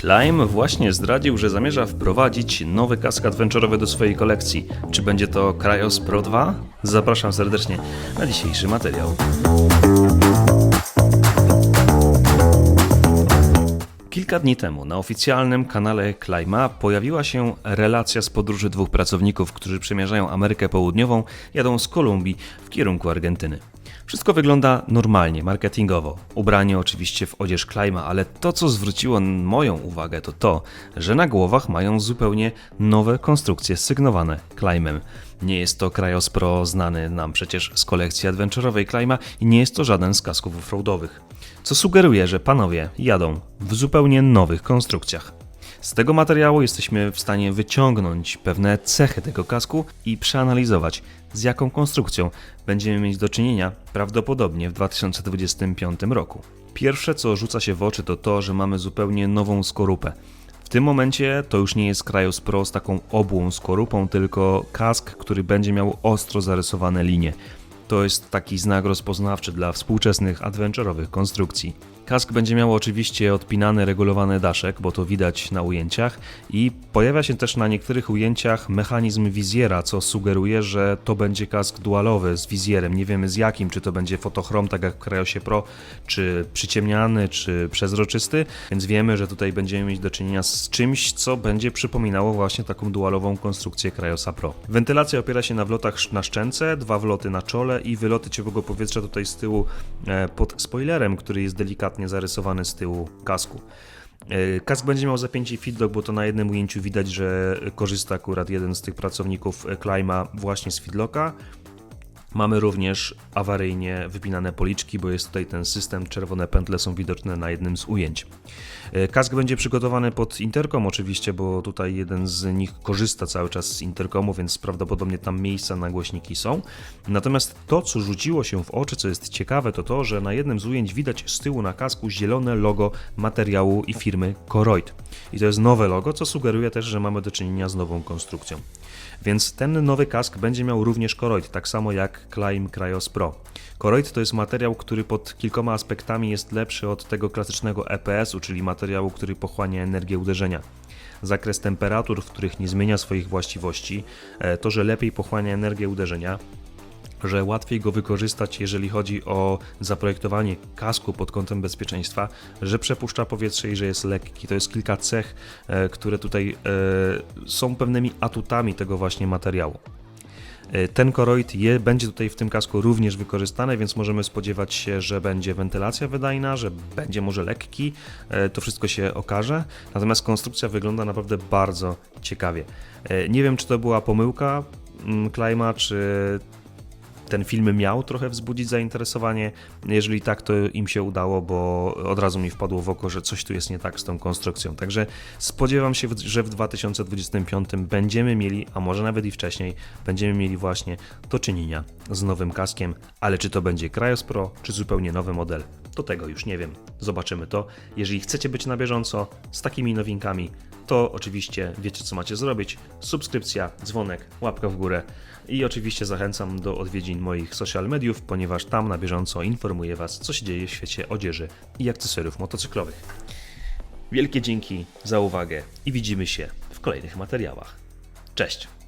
Climb właśnie zdradził, że zamierza wprowadzić nowy kask adventurowy do swojej kolekcji. Czy będzie to Cryos Pro 2? Zapraszam serdecznie na dzisiejszy materiał. Kilka dni temu na oficjalnym kanale Klima pojawiła się relacja z podróży dwóch pracowników, którzy przemierzają Amerykę Południową, jadą z Kolumbii w kierunku Argentyny. Wszystko wygląda normalnie, marketingowo. Ubranie oczywiście w odzież Klima, ale to co zwróciło moją uwagę to to, że na głowach mają zupełnie nowe konstrukcje sygnowane Klimem. Nie jest to Cryos Pro znany nam przecież z kolekcji adventurowej Klima i nie jest to żaden z kasków offroadowych co sugeruje, że panowie jadą w zupełnie nowych konstrukcjach. Z tego materiału jesteśmy w stanie wyciągnąć pewne cechy tego kasku i przeanalizować, z jaką konstrukcją będziemy mieć do czynienia prawdopodobnie w 2025 roku. Pierwsze, co rzuca się w oczy, to to, że mamy zupełnie nową skorupę. W tym momencie to już nie jest Cryos Pro z taką obłą skorupą, tylko kask, który będzie miał ostro zarysowane linie. To jest taki znak rozpoznawczy dla współczesnych adventurowych konstrukcji. Kask będzie miał oczywiście odpinany, regulowany daszek, bo to widać na ujęciach i pojawia się też na niektórych ujęciach mechanizm wizjera, co sugeruje, że to będzie kask dualowy z wizjerem. Nie wiemy z jakim, czy to będzie fotochrom, tak jak w Cryosie Pro, czy przyciemniany, czy przezroczysty, więc wiemy, że tutaj będziemy mieć do czynienia z czymś, co będzie przypominało właśnie taką dualową konstrukcję Cryosa Pro. Wentylacja opiera się na wlotach na szczęce, dwa wloty na czole i wyloty ciepłego powietrza tutaj z tyłu e, pod spoilerem, który jest delikatnie zarysowany z tyłu kasku. E, Kask będzie miał zapięcie feedlock, bo to na jednym ujęciu widać, że korzysta akurat jeden z tych pracowników Klima właśnie z feedlocka. Mamy również awaryjnie wypinane policzki, bo jest tutaj ten system, czerwone pętle są widoczne na jednym z ujęć. E, Kask będzie przygotowany pod interkom oczywiście, bo tutaj jeden z nich korzysta cały czas z interkomu, więc prawdopodobnie tam miejsca na głośniki są. Natomiast to, co rzuciło się w oczy, co jest ciekawe, to to, że na jednym z ujęć widać z tyłu na kasku zielone logo materiału i firmy Koroyd. I to jest nowe logo, co sugeruje też, że mamy do czynienia z nową konstrukcją. Więc ten nowy kask będzie miał również Koroyd, tak samo jak Climb Cryos Pro. Koroyd to jest materiał, który pod kilkoma aspektami jest lepszy od tego klasycznego EPS-u, czyli materiału, który pochłania energię uderzenia. Zakres temperatur, w których nie zmienia swoich właściwości, e, to, że lepiej pochłania energię uderzenia, że łatwiej go wykorzystać, jeżeli chodzi o zaprojektowanie kasku pod kątem bezpieczeństwa, że przepuszcza powietrze i że jest lekki. To jest kilka cech, e, które tutaj e, są pewnymi atutami tego właśnie materiału. E, Ten koroid je, będzie tutaj w tym kasku również wykorzystany, więc możemy spodziewać się, że będzie wentylacja wydajna, że będzie może lekki. E, To wszystko się okaże. Natomiast konstrukcja wygląda naprawdę bardzo ciekawie. E, Nie wiem, czy to była pomyłka mm, Klima, czy ten film miał trochę wzbudzić zainteresowanie. Jeżeli tak, to im się udało, bo od razu mi wpadło w oko, że coś tu jest nie tak z tą konstrukcją. Także spodziewam się, że w 2025 będziemy mieli, a może nawet i wcześniej, będziemy mieli właśnie do czynienia z nowym kaskiem, ale czy to będzie Cryos Pro, czy zupełnie nowy model, to tego już nie wiem. Zobaczymy to. Jeżeli chcecie być na bieżąco z takimi nowinkami, to oczywiście wiecie co macie zrobić. Subskrypcja, dzwonek, łapka w górę i oczywiście zachęcam do odwiedzin moich social mediów, ponieważ tam na bieżąco informuję Was, co się dzieje w świecie odzieży i akcesoriów motocyklowych. Wielkie dzięki za uwagę i widzimy się w kolejnych materiałach. Cześć!